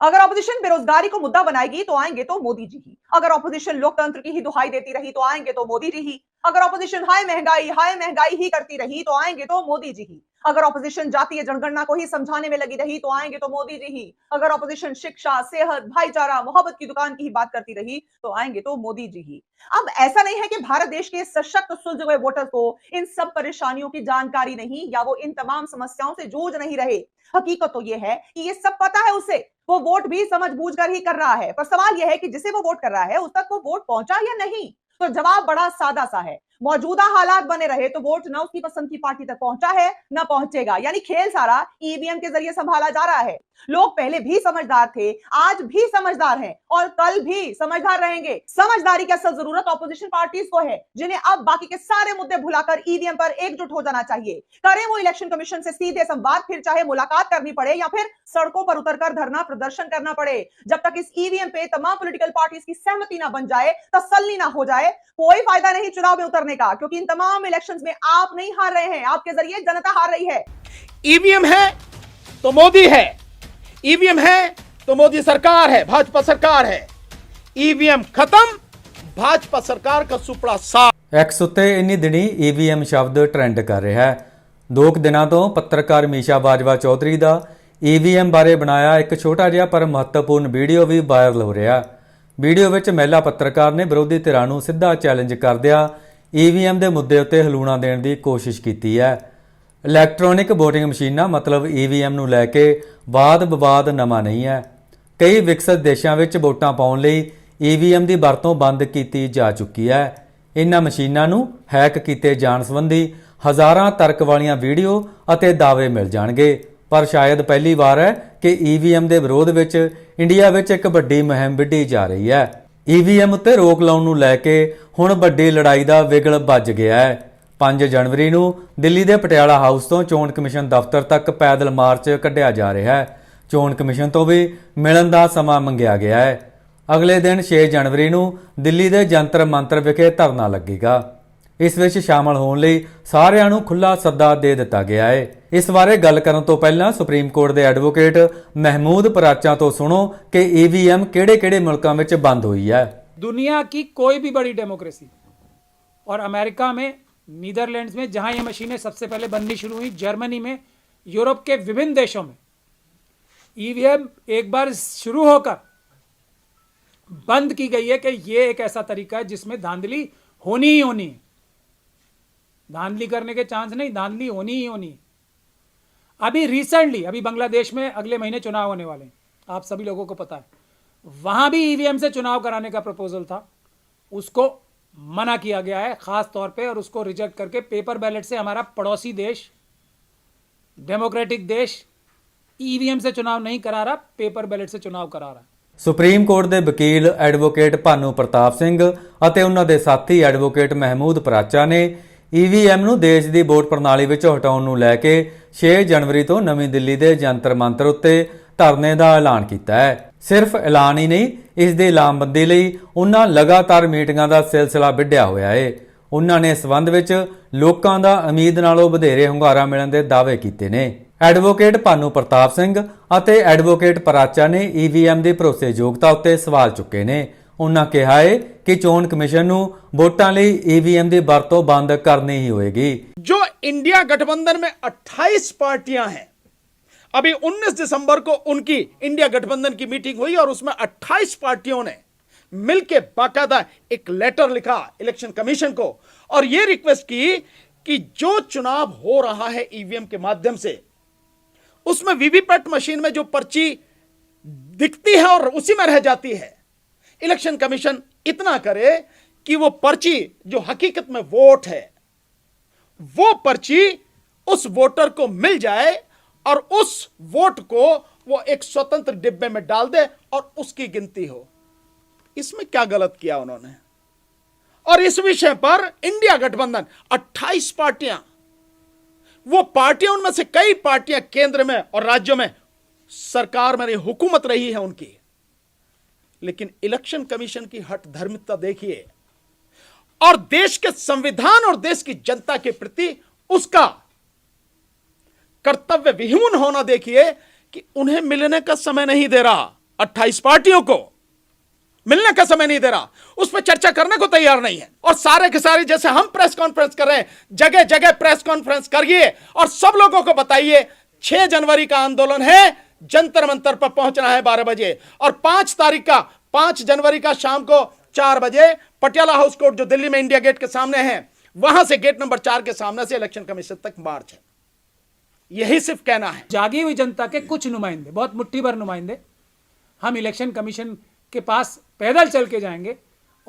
अगर ऑपोजिशन बेरोजगारी को मुद्दा बनाएगी तो आएँगे तो मोदी जी ही। अगर ऑपोजिशन लोकतंत्र की ही दुहाई देती रही तो आएँगे तो मोदी जी ही। अगर ऑपोजिशन हाई महँगाई हाई महँगाई ही करती रही तो आएँगे तो मोदी जी ही। अगर ऑपोजिशन जातीय जनगणना को ही समझाने में लगी रही तो आएँगे तो मोदी जी ही। अगर ऑपोजिशन शिक्षा, सेहत, भाईचारा, मोहब्बत की दुकान की ही बात करती रही तो आएँगे तो मोदी जी ही। अब ऐसा नहीं है कि भारत देश के सशक्त, सुलझे हुए वोटर को इन सब परेशानियों की जानकारी नहीं, या वो इन तमाम समस्याओं से जूझ नहीं रहे। हकीकत तो ये है कि ये सब पता है उसे। वो वोट भी समझ बूझ कर ही कर रहा है। पर सवाल यह है कि जिसे वो वोट कर रहा है, उस तक वो वोट पहुँचा या नहीं? तो जवाब बड़ा सादा सा है। मौजूदा हालात बने रहे तो वोट न उसकी पसंद की पार्टी तक पहुँचा है, न पहुंचेगा। यानी खेल सारा ईवीएम के ज़रिए संभाला जा रहा है। लोग पहले भी समझदार थे, आज भी समझदार हैं और कल भी समझदार रहेंगे। समझदारी की असल ज़रूरत ऑपोजिशन पार्टीज़ को है, जिन्हें अब बाकी के सारे मुद्दे भुलाकर ईवीएम पर एकजुट हो जाना चाहिए। करें वो इलेक्शन कमीशन से सीधे संवाद, फिर चाहे मुलाकात करनी पड़े या फिर सड़कों पर उतरकर धरना प्रदर्शन करना पड़े। जब तक इस ईवीएम पे तमाम पोलिटिकल पार्टीज़ की सहमति ना बन जाए, तसल्ली ना हो जाए, कोई फ़ायदा नहीं चुनाव में उतरने। का क्योंकि इन तमाम इलेक्शंस में आप नहीं हार रहे हैं आपके जरिए जनता हार रही है ईवीएम है तो मोदी है ईवीएम है तो मोदी सरकार है भाजपा सरकार है ईवीएम खत्म भाजपा सरकार का सुपड़ा साफ ਐਕਸ ਉੱਤੇ ਇੰਨੀ ਦਿਨੀ ਈਵੀਐਮ ਸ਼ਬਦ ਟ੍ਰੈਂਡ ਕਰ ਰਿਹਾ ਹੈ ਦੋ ਕੁ ਦਿਨਾਂ ਤੋਂ ਪੱਤਰਕਾਰ ਮੀਸ਼ਾ ਬਾਜਵਾ ਚੌਧਰੀ ਦਾ ਈਵੀਐਮ ਬਾਰੇ ਬਣਾਇਆ ਇੱਕ ਛੋਟਾ ਜਿਹਾ ਪਰ ਮਹੱਤਵਪੂਰਨ ਵੀਡੀਓ ਵੀ ਵਾਇਰਲ ਹੋ ਰਿਹਾ ਵੀਡੀਓ ਵਿੱਚ ਮਹਿਲਾ ਪੱਤਰਕਾਰ ਨੇ ਵਿਰੋਧੀ ਧਿਰਾਂ ਨੂੰ ਸਿੱਧਾ ਚੈਲੰਜ ਕਰਦਿਆਂ ਈਵੀਐਮ ਦੇ ਮੁੱਦੇ ਉੱਤੇ ਹਲੂਣਾ ਦੇਣ ਦੀ ਕੋਸ਼ਿਸ਼ ਕੀਤੀ ਹੈ। ਇਲੈਕਟ੍ਰੋਨਿਕ VOTING ਮਸ਼ੀਨਾਂ ਮਤਲਬ ਈਵੀਐਮ ਨੂੰ ਲੈ ਕੇ ਵਾਦ ਵਿਵਾਦ ਨਵਾਂ ਨਹੀਂ ਹੈ। ਕਈ ਵਿਕਸਿਤ ਦੇਸ਼ਾਂ ਵਿੱਚ ਵੋਟਾਂ ਪਾਉਣ ਲਈ ਈਵੀਐਮ ਦੀ ਵਰਤੋਂ ਬੰਦ ਕੀਤੀ ਜਾ ਚੁੱਕੀ ਹੈ। ਇਨ੍ਹਾਂ ਮਸ਼ੀਨਾਂ ਨੂੰ ਹੈਕ ਕੀਤੇ ਜਾਣ ਸੰਬੰਧੀ ਹਜ਼ਾਰਾਂ ਤਰਕ ਵਾਲੀਆਂ ਵੀਡੀਓ ਅਤੇ ਦਾਅਵੇ ਮਿਲ ਜਾਣਗੇ। ਪਰ ਸ਼ਾਇਦ ਪਹਿਲੀ ਵਾਰ ਹੈ ਕਿ ਈਵੀਐਮ ਦੇ ਵਿਰੋਧ ਵਿੱਚ ਇੰਡੀਆ ਵਿੱਚ ਇੱਕ ਵੱਡੀ ਮੁਹਿੰਮ ਵਿੱਢੀ ਜਾ ਰਹੀ ਹੈ। ਈਵੀਐਮ ਉੱਤੇ ਰੋਕ ਲਾਉਣ ਨੂੰ ਲੈ ਕੇ ਹੁਣ ਵੱਡੀ ਲੜਾਈ ਦਾ ਵਿਗਲ ਵੱਜ ਗਿਆ ਹੈ। 5 ਜਨਵਰੀ ਨੂੰ ਦਿੱਲੀ ਦੇ ਪਟਿਆਲਾ ਹਾਊਸ ਤੋਂ ਚੋਣ ਕਮਿਸ਼ਨ ਦਫ਼ਤਰ ਤੱਕ ਪੈਦਲ ਮਾਰਚ ਕੱਢਿਆ ਜਾ ਰਿਹਾ ਹੈ। ਚੋਣ ਕਮਿਸ਼ਨ ਤੋਂ ਵੀ ਮਿਲਣ ਦਾ ਸਮਾਂ ਮੰਗਿਆ ਗਿਆ ਹੈ। ਅਗਲੇ ਦਿਨ 6 ਜਨਵਰੀ ਨੂੰ ਦਿੱਲੀ ਦੇ ਜੰਤਰ ਮੰਤਰ ਵਿਖੇ ਧਰਨਾ ਲੱਗੇਗਾ। ਇਸ ਵਿੱਚ ਸ਼ਾਮਲ ਹੋਣ ਲਈ ਸਾਰਿਆਂ ਨੂੰ ਖੁੱਲਾ ਸੱਦਾ ਦੇ ਦਿੱਤਾ ਗਿਆ ਹੈ ਇਸ ਬਾਰੇ ਗੱਲ ਕਰਨ ਤੋਂ ਪਹਿਲਾਂ ਸੁਪਰੀਮ ਕੋਰਟ ਦੇ ਐਡਵੋਕੇਟ ਮਹਿਮੂਦ ਪਰਾਚਾ ਤੋਂ ਸੁਣੋ ਕਿ ਈਵੀਐਮ ਕਿਹੜੇ-ਕਿਹੜੇ ਮੁਲਕਾਂ ਵਿੱਚ ਬੰਦ ਹੋਈ ਹੈ दुनिया की कोई भी बड़ी डेमोक्रेसी और अमेरिका में नीदरलैंड्स में जहां ये मशीनें सबसे पहले बननी शुरू हुई जर्मनी में यूरोप के विभिन्न देशों में ईवीएम एक बार शुरू होकर बंद की गई है कि ये एक ऐसा तरीका है जिसमें धांधली होनी ही होनी है धांधली करने के चांस नहीं धांधली होनी ही होनी है अभी रिसेंटली अभी बांग्लादेश में अगले महीने चुनाव होने वाले हैं आप सभी लोगों को पता है वहां भी ईवीएम से चुनाव कराने का प्रपोजल था उसको मना किया गया है खास तौर पे और उसको रिजेक्ट करके पेपर बैलेट से हमारा पड़ोसी देश डेमोक्रेटिक देश ईवीएम से चुनाव नहीं करा रहा पेपर बैलेट से चुनाव करा रहा है ਸੁਪਰੀਮ ਕੋਰਟ ਦੇ ਵਕੀਲ ਐਡਵੋਕੇਟ ਭਾਨੂ ਪ੍ਰਤਾਪ ਸਿੰਘ ਅਤੇ ਉਹਨਾਂ ਦੇ ਸਾਥੀ ਐਡਵੋਕੇਟ ਮਹਿਮੂਦ ਪਰਾਚਾ ਨੇ ਈਵੀਐਮ ਨੂੰ ਦੇਸ਼ ਦੀ ਵੋਟ ਪ੍ਰਣਾਲੀ ਵਿੱਚ ਹਟਾਉਣ ਨੂੰ ਲੈ ਕੇ 6 ਜਨਵਰੀ ਤੋਂ ਨਵੀਂ ਦਿੱਲੀ ਦੇ ਜੰਤਰ ਮੰਤਰ ਉੱਤੇ ਧਰਨੇ ਦਾ ਐਲਾਨ ਕੀਤਾ ਹੈ। ਸਿਰਫ ਐਲਾਨ ਹੀ ਨਹੀਂ, ਇਸ ਦੀ ਲਾਮਬੰਦੀ ਲਈ ਉਹਨਾਂ ਲਗਾਤਾਰ ਮੀਟਿੰਗਾਂ ਦਾ ਸਿਲਸਿਲਾ ਵਿੱਢਿਆ ਹੋਇਆ ਹੈ ਉਹਨਾਂ ਨੇ ਇਸ ਸੰਬੰਧ ਵਿੱਚ ਲੋਕਾਂ ਦਾ ਉਮੀਦ ਨਾਲੋਂ ਵਧੇਰੇ ਹੁੰਗਾਰਾ ਮਿਲਣ ਦੇ ਦਾਅਵੇ ਕੀਤੇ ਨੇ। ਐਡਵੋਕੇਟ ਭਾਨੂ ਪ੍ਰਤਾਪ ਸਿੰਘ ਅਤੇ ਐਡਵੋਕੇਟ ਪਰਾਚਾ ਨੇ ਈਵੀਐਮ ਦੀ ਭਰੋਸੇਯੋਗਤਾ ਉੱਤੇ ਸਵਾਲ ਚੁੱਕੇ ਨੇ। ਉਹਨਾਂ ਕਿਹਾ ਹੈ ਕਿ ਚੋਣ ਕਮਿਸ਼ਨ ਨੂੰ ਵੋਟਾਂ ਲਈ ਈਵੀਐਮ ਦੀ ਵਰਤੋਂ ਬੰਦ ਕਰਨੀ ਹੀ ਹੋਏਗੀ जो इंडिया गठबंधन में 28 पार्टियां हैं अभी 19 दिसंबर को उनकी इंडिया गठबंधन की मीटिंग हुई और उसमें 28 पार्टियों ने मिलके बाकायदा एक लेटर लिखा इलेक्शन कमीशन को और यह रिक्वेस्ट की कि जो चुनाव हो रहा है ईवीएम के माध्यम से उसमें वीवीपैट मशीन में जो पर्ची दिखती है और उसी में रह जाती है इलेक्शन कमीशन इतना करे कि वो पर्ची, जो हकीकत में वोट है, वो पर्ची उस वोटर को मिल जाए और उस वोट को वो एक स्वतंत्र डिब्बे में डाल दे और उसकी गिनती हो। इसमें क्या गलत किया उन्होंने? और इस विषय पर इंडिया गठबंधन 28 पार्टियाँ, वो पार्टियाँ उनमें से कई पार्टियाँ केंद्र में और राज्यों में सरकार में हुकूमत रही है उनकी। लेकिन इलेक्शन कमीशन की हट धर्मिता देखिए। और देश के संविधान और देश की जनता के प्रति उसका कर्तव्य विहीन होना देखिए कि उन्हें मिलने का समय नहीं दे रहा। 28 पार्टियों को मिलने का समय नहीं दे रहा। उस पर चर्चा करने को तैयार नहीं है। और सारे के सारे जैसे हम प्रेस कॉन्फ्रेंस कर रहे हैं जगह जगह प्रेस कॉन्फ्रेंस करिए और सब लोगों को बताइए 6 जनवरी का आंदोलन है जंतर मंतर पर पहुँचना है 12 बजे। और पाँच तारीख का, पाँच जनवरी का शाम को चार बजे पटियाला हाउस कोर्ट, जो दिल्ली में इंडिया गेट के सामने है, वहाँ से गेट नंबर चार के सामने से इलेक्शन कमीशन तक मार्च है। यही सिर्फ़ कहना है। जागी हुई जनता के कुछ नुमाइंदे, बहुत मुट्ठी भर नुमाइंदे, हम इलेक्शन कमीशन के पास पैदल चल के जाएँगे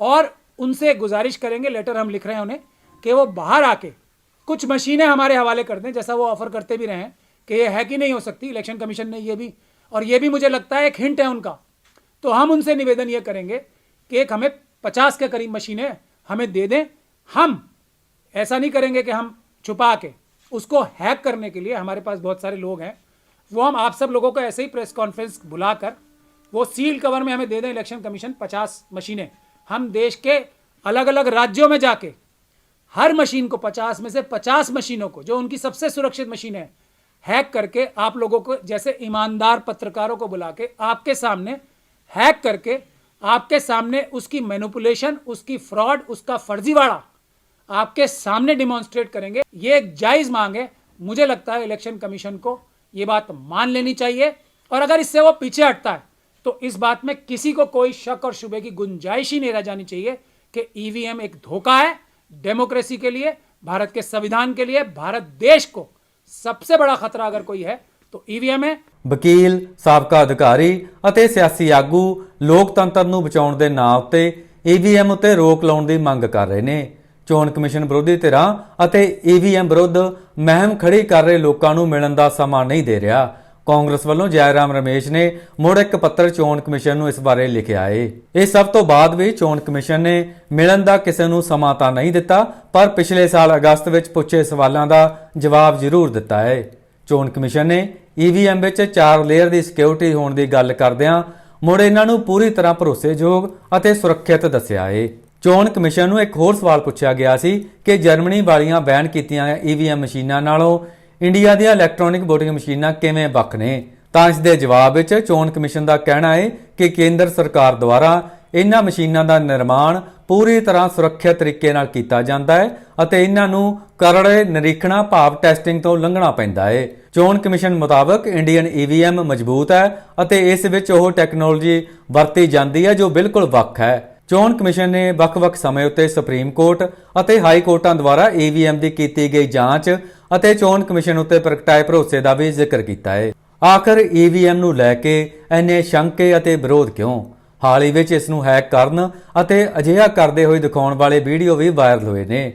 और उनसे गुजारिश करेंगे, लेटर हम लिख रहे हैं उन्हें, कि वो बाहर आके कुछ मशीनें हमारे हवाले कर दें, जैसा वो ऑफ़र करते भी रहे हैं। कि ये है कि नहीं हो सकती? इलेक्शन कमीशन ने ये भी। और ये भी मुझे लगता है एक हिंट है उनका। तो हम उनसे निवेदन ये करेंगे कि एक हमें पचास के करीब मशीनें हमें दे दें। हम ऐसा नहीं करेंगे कि हम छुपा के, उसको हैक करने के लिए हमारे पास बहुत सारे लोग हैं, वो हम आप सब लोगों को ऐसे ही प्रेस कॉन्फ्रेंस बुलाकर, वो सील कवर में हमें दे दें इलेक्शन कमीशन पचास मशीनें हम देश के अलग अलग राज्यों में जाके, हर मशीन को पचास में से पचास मशीनों को, जो उनकी सबसे सुरक्षित मशीन है हैक करके आप लोगों को, जैसे ईमानदार पत्रकारों को बुला के आपके सामने हैक करके आपके सामने उसकी मैनिपुलेशन उसकी फ्रॉड उसका फर्जीवाड़ा आपके सामने डिमॉन्स्ट्रेट करेंगे। ये एक जायज़ मांग है। मुझे लगता है इलेक्शन कमीशन को ये बात मान लेनी चाहिए। और अगर इससे वो पीछे हटता है तो इस बात में किसी को कोई शक और शुबे की गुंजाइश ही नहीं रह जानी चाहिए कि ईवीएम एक धोखा है डेमोक्रेसी के लिए, भारत के संविधान के लिए, भारत देश को सबसे बड़ा खतरा अगर कोई है तो ईवीएम है ਵਕੀਲ ਸਾਬਕਾ ਅਧਿਕਾਰੀ ਅਤੇ ਸਿਆਸੀ ਆਗੂ ਲੋਕਤੰਤਰ ਨੂੰ ਬਚਾਉਣ ਦੇ ਨਾਂ ਉੱਤੇ ਈਵੀਐਮ ਉੱਤੇ ਰੋਕ ਲਾਉਣ ਦੀ ਮੰਗ ਕਰ ਰਹੇ ਨੇ ਚੋਣ ਕਮਿਸ਼ਨ ਵਿਰੋਧੀ ਧਿਰਾਂ ਅਤੇ ਈਵੀਐਮ ਵਿਰੁੱਧ ਮਹਿਮ ਖੜੀ ਕਰ ਰਹੇ ਲੋਕਾਂ ਨੂੰ ਮਿਲਣ ਦਾ ਸਮਾਂ ਨਹੀਂ ਦੇ ਰਿਹਾ ਕਾਂਗਰਸ ਵੱਲੋਂ ਜੈਰਾਮ ਰਮੇਸ਼ ਨੇ ਮੁੜ ਇੱਕ ਪੱਤਰ ਚੋਣ ਕਮਿਸ਼ਨ ਨੂੰ ਇਸ ਬਾਰੇ ਲਿਖਿਆ ਏ। ਇਹ ਸਭ ਤੋਂ ਬਾਅਦ ਵੀ ਚੋਣ ਕਮਿਸ਼ਨ ਨੇ ਮਿਲਣ ਦਾ ਕਿਸੇ ਨੂੰ ਸਮਾਂ ਤਾਂ ਨਹੀਂ ਦਿੱਤਾ, ਪਰ ਪਿਛਲੇ ਸਾਲ ਅਗਸਤ ਵਿੱਚ ਪੁੱਛੇ ਸਵਾਲਾਂ ਦਾ ਜਵਾਬ ਜ਼ਰੂਰ ਦਿੱਤਾ ਹੈ ਚੋਣ ਕਮਿਸ਼ਨ ਨੇ ਈਵੀਐਮ ਵਿੱਚ 4 ਲੇਅਰ ਦੀ ਸਿਕਿਉਰਿਟੀ ਹੋਣ ਦੀ ਗੱਲ ਕਰਦਿਆਂ ਮੁੜ ਇਹਨਾਂ ਨੂੰ ਪੂਰੀ ਤਰ੍ਹਾਂ ਭਰੋਸੇਯੋਗ ਅਤੇ ਸੁਰੱਖਿਅਤ ਦੱਸਿਆ ਏ। ਚੋਣ ਕਮਿਸ਼ਨ ਨੂੰ ਇੱਕ ਹੋਰ ਸਵਾਲ ਪੁੱਛਿਆ ਗਿਆ ਸੀ ਕਿ ਜਰਮਨੀ ਵਾਲੀਆਂ ਬੈਨ ਕੀਤੀਆਂ ਈਵੀਐਮ ਮਸ਼ੀਨਾਂ ਨਾਲੋਂ ਇੰਡੀਆ ਦੀਆਂ ਇਲੈਕਟ੍ਰੋਨਿਕ VOTING ਮਸ਼ੀਨਾਂ ਕਿਵੇਂ ਵੱਖ ਨੇ? ਤਾਂ ਇਸ ਦੇ ਜਵਾਬ ਵਿੱਚ ਚੋਣ ਕਮਿਸ਼ਨ ਦਾ ਕਹਿਣਾ ਹੈ ਕਿ ਕੇਂਦਰ ਸਰਕਾਰ ਦੁਆਰਾ ਇਹਨਾਂ ਮਸ਼ੀਨਾਂ ਦਾ ਨਿਰਮਾਣ ਪੂਰੀ ਤਰ੍ਹਾਂ ਸੁਰੱਖਿਅਤ ਤਰੀਕੇ ਨਾਲ ਕੀਤਾ ਜਾਂਦਾ ਹੈ ਅਤੇ ਇਹਨਾਂ ਨੂੰ ਕਰੜੇ ਨਿਰੀਖਣਾ ਭਾਵ ਟੈਸਟਿੰਗ ਤੋਂ ਲੰਘਣਾ ਪੈਂਦਾ ਹੈ। ਚੋਣ ਕਮਿਸ਼ਨ ਮੁਤਾਬਕ ਇੰਡੀਅਨ ਈਵੀਐਮ ਮਜ਼ਬੂਤ ਹੈ ਅਤੇ ਇਸ ਵਿੱਚ ਉਹ ਟੈਕਨੋਲੋਜੀ ਵਰਤੀ ਜਾਂਦੀ ਹੈ ਜੋ ਬਿਲਕੁਲ ਵੱਖ ਹੈ। ਚੋਣ ਕਮਿਸ਼ਨ ਨੇ ਵੱਖ-ਵੱਖ ਸਮੇਂ ਉੱਤੇ ਸੁਪਰੀਮ ਕੋਰਟ ਅਤੇ ਹਾਈ ਕੋਰਟਾਂ ਦੁਆਰਾ ਈਵੀਐਮ ਦੀ ਕੀਤੀ ਗਈ ਜਾਂਚ ਅਤੇ ਚੋਣ ਕਮਿਸ਼ਨ ਉੱਤੇ ਪ੍ਰਗਟਾਏ ਭਰੋਸੇ ਦਾ ਵੀ ਜ਼ਿਕਰ ਕੀਤਾ ਹੈ ਆਖਰ ਈਵੀਐਮ ਨੂੰ ਲੈ ਕੇ ਇੰਨੇ ਸ਼ੰਕੇ ਅਤੇ ਵਿਰੋਧ ਕਿਉਂ? ਹਾਲ ਹੀ ਵਿੱਚ ਇਸ ਨੂੰ ਹੈਕ ਕਰਨ ਅਤੇ ਅਜਿਹਾ ਕਰਦੇ ਹੋਏ ਦਿਖਾਉਣ ਵਾਲੇ ਵੀਡੀਓ ਵੀ ਵਾਇਰਲ ਹੋਏ ਨੇ।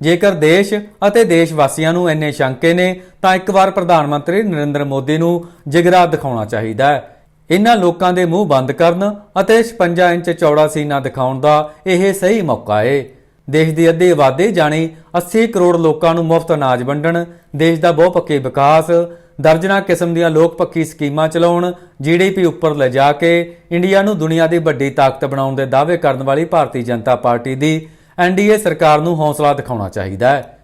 ਜੇਕਰ ਦੇਸ਼ ਅਤੇ ਦੇਸ਼ ਵਾਸੀਆਂ ਨੂੰ ਇੰਨੇ ਸ਼ੰਕੇ ਨੇ, ਤਾਂ ਇੱਕ ਵਾਰ ਪ੍ਰਧਾਨ ਮੰਤਰੀ ਨਰਿੰਦਰ ਮੋਦੀ ਨੂੰ ਜਿਗਰਾ ਦਿਖਾਉਣਾ ਚਾਹੀਦਾ ਹੈ। ਇਹਨਾਂ ਲੋਕਾਂ ਦੇ ਮੂੰਹ ਬੰਦ ਕਰਨ ਅਤੇ 56 ਇੰਚ ਚੌੜਾ ਸੀਨਾ ਦਿਖਾਉਣ ਦਾ ਇਹ ਸਹੀ ਮੌਕਾ ਏ। ਦੇਸ਼ ਦੀ ਅੱਧੀ ਆਬਾਦੀ ਜਾਣੀ 80 ਕਰੋੜ ਲੋਕਾਂ ਨੂੰ ਮੁਫਤ ਅਨਾਜ ਵੰਡਣ, ਦੇਸ਼ ਦਾ ਬਹੁਪੱਖੀ ਵਿਕਾਸ, ਦਰਜਨਾ ਕਿਸਮ ਦੀਆਂ ਲੋਕ ਪੱਖੀ ਸਕੀਮਾਂ ਚਲਾਉਣ ਜੀਡੀਪੀ ਉੱਪਰ ਲਿਜਾ ਕੇ ਇੰਡੀਆ ਨੂੰ ਦੁਨੀਆ ਦੀ ਵੱਡੀ ਤਾਕਤ ਬਣਾਉਣ ਦੇ ਦਾਅਵੇ ਕਰਨ ਵਾਲੀ ਭਾਰਤੀ ਜਨਤਾ ਪਾਰਟੀ ਦੀ ਐਨਡੀਏ ਸਰਕਾਰ ਨੂੰ ਹੌਸਲਾ ਦਿਖਾਉਣਾ ਚਾਹੀਦਾ ਹੈ।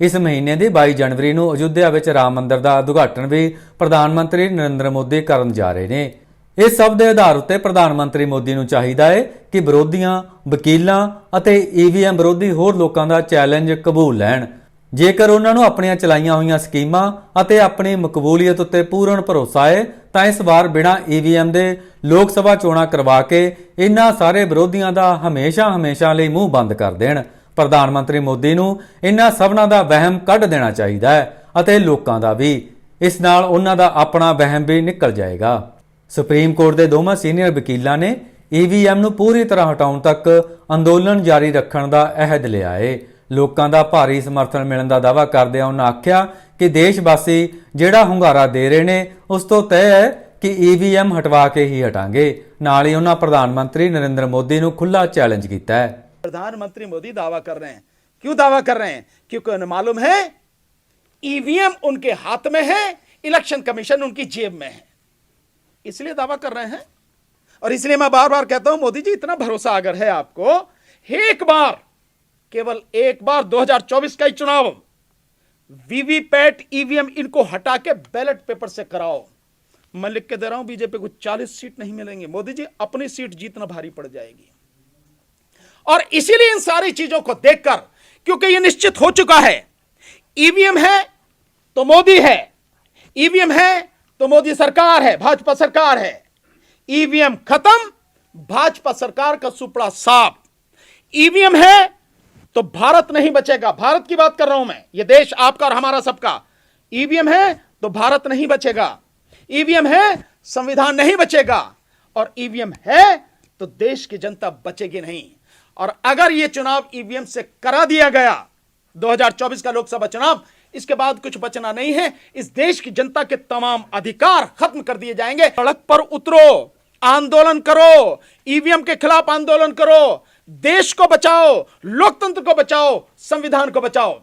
ਇਸ ਮਹੀਨੇ ਦੀ 22 ਜਨਵਰੀ ਨੂੰ ਅਯੁੱਧਿਆ ਵਿੱਚ ਰਾਮ ਮੰਦਿਰ ਦਾ ਉਦਘਾਟਨ ਵੀ ਪ੍ਰਧਾਨ ਮੰਤਰੀ ਨਰਿੰਦਰ ਮੋਦੀ ਕਰਨ ਜਾ ਰਹੇ ਨੇ। ਇਹ ਸਭ ਦੇ ਆਧਾਰ ਉੱਤੇ ਪ੍ਰਧਾਨ ਮੰਤਰੀ ਮੋਦੀ ਨੂੰ ਚਾਹੀਦਾ ਹੈ ਕਿ ਵਿਰੋਧੀਆਂ, ਵਕੀਲਾਂ ਅਤੇ ਈਵੀਐਮ ਵਿਰੋਧੀ ਹੋਰ ਲੋਕਾਂ ਦਾ ਚੈਲੰਜ ਕਬੂਲ ਲੈਣ। ਜੇਕਰ ਉਹਨਾਂ ਨੂੰ ਆਪਣੀਆਂ ਚਲਾਈਆਂ ਹੋਈਆਂ ਸਕੀਮਾਂ ਅਤੇ ਆਪਣੀ ਮਕਬੂਲੀਅਤ ਉੱਤੇ ਪੂਰਨ ਭਰੋਸਾ ਹੈ ਤਾਂ ਇਸ ਵਾਰ ਬਿਨਾਂ ਈਵੀਐਮ ਦੇ ਲੋਕ ਸਭਾ ਚੋਣਾਂ ਕਰਵਾ ਕੇ ਇਹਨਾਂ ਸਾਰੇ ਵਿਰੋਧੀਆਂ ਦਾ ਹਮੇਸ਼ਾ ਹਮੇਸ਼ਾ ਲਈ ਮੂੰਹ ਬੰਦ ਕਰ ਦੇਣ। ਪ੍ਰਧਾਨ ਮੰਤਰੀ ਮੋਦੀ ਨੂੰ ਇਹਨਾਂ ਸਭਨਾਂ ਦਾ ਵਹਿਮ ਕੱਢ ਦੇਣਾ ਚਾਹੀਦਾ ਹੈ ਅਤੇ ਲੋਕਾਂ ਦਾ ਵੀ। ਇਸ ਨਾਲ ਉਹਨਾਂ ਦਾ ਆਪਣਾ ਵਹਿਮ ਵੀ ਨਿਕਲ ਜਾਏਗਾ। ਸੁਪਰੀਮ ਕੋਰਟ ਦੇ ਦੋਵਾਂ ਸੀਨੀਅਰ ਵਕੀਲਾਂ ਨੇ ਈਵੀਐਮ ਨੂੰ ਪੂਰੀ ਤਰ੍ਹਾਂ ਹਟਾਉਣ ਤੱਕ ਅੰਦੋਲਨ ਜਾਰੀ ਰੱਖਣ ਦਾ ਅਹਿਦ ਲਿਆ ਹੈ ਲੋਕਾਂ ਦਾ ਭਾਰੀ ਸਮਰਥਨ ਮਿਲਣ ਦਾ ਦਾਅਵਾ ਕਰਦਿਆਂ ਉਹਨਾਂ ਆਖਿਆ ਕਿ ਦੇਸ਼ ਵਾਸੀ ਜਿਹੜਾ ਹੁੰਗਾਰਾ ਦੇ ਰਹੇ ਨੇ ਉਸ ਤੋਂ ਤੈਅ ਹੈ ਕਿ ਈਵੀਐਮ ਹਟਵਾ ਕੇ ਹੀ ਹਟਾਂਗੇ ਨਾਲ ਹੀ ਉਹਨਾਂ ਪ੍ਰਧਾਨ ਮੰਤਰੀ ਨਰਿੰਦਰ ਮੋਦੀ ਨੂੰ ਖੁੱਲਾ ਚੈਲੰਜ ਕੀਤਾ ਹੈ प्रधानमंत्री मोदी दावा कर रहे हैं क्यों दावा कर रहे हैं क्योंकि उन्हें मालूम है ईवीएम उनके हाथ में है इलेक्शन कमीशन उनकी जेब में है इसलिए दावा कर रहे हैं। और इसलिए मैं बार बार कहता हूँ, मोदी जी, इतना भरोसा अगर है आपको, एक बार, केवल एक बार 2024 का ही चुनाव, वीवीपैट, ईवीएम, इनको हटा के बैलेट पेपर से कराओ। मैं लिख के दे रहा हूँ, बीजेपी को 40 सीट नहीं मिलेंगे। मोदी जी, अपनी सीट जीतना भारी पड़ जाएगी। और इसीलिए इन सारी चीज़ों को देखकर, क्योंकि यह निश्चित हो चुका है, ईवीएम है तो मोदी है, ईवीएम है तो मोदी सरकार है, भाजपा सरकार है। ईवीएम खत्म, भाजपा सरकार का सुपड़ा साफ़। ईवीएम है तो भारत नहीं बचेगा। भारत की बात कर रहा हूँ मैं यह देश आपका और हमारा सबका। ईवीएम है तो भारत नहीं बचेगा। ईवीएम है, संविधान नहीं बचेगा। और ईवीएम है तो देश की जनता बचेगी नहीं। और अगर यह चुनाव ईवीएम से करा दिया गया 2024 का लोकसभा चुनाव इसके बाद कुछ बचना नहीं है। इस देश की जनता के तमाम अधिकार खत्म कर दिए जाएँगे। सड़क पर उतरो, आंदोलन करो, ईवीएम के खिलाफ आंदोलन करो, देश को बचाओ, लोकतंत्र को बचाओ, संविधान को बचाओ।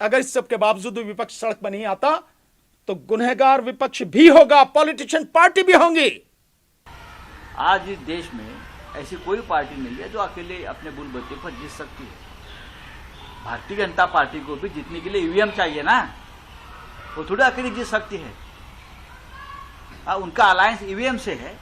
अगर इस सब के बावजूद विपक्ष सड़क पर नहीं आता तो गुनहगार विपक्ष भी होगा, पॉलिटिशियन पार्टी भी होंगी। आज इस देश में ऐसी कोई पार्टी नहीं है जो अकेले अपने बुल बच्चे पर जीत सकती है। भारतीय जनता पार्टी को भी जीतने के लिए ईवीएम चाहिए ना। वो थोड़ी अकेले जीत सकती है। आ, उनका अलायंस ईवीएम से है।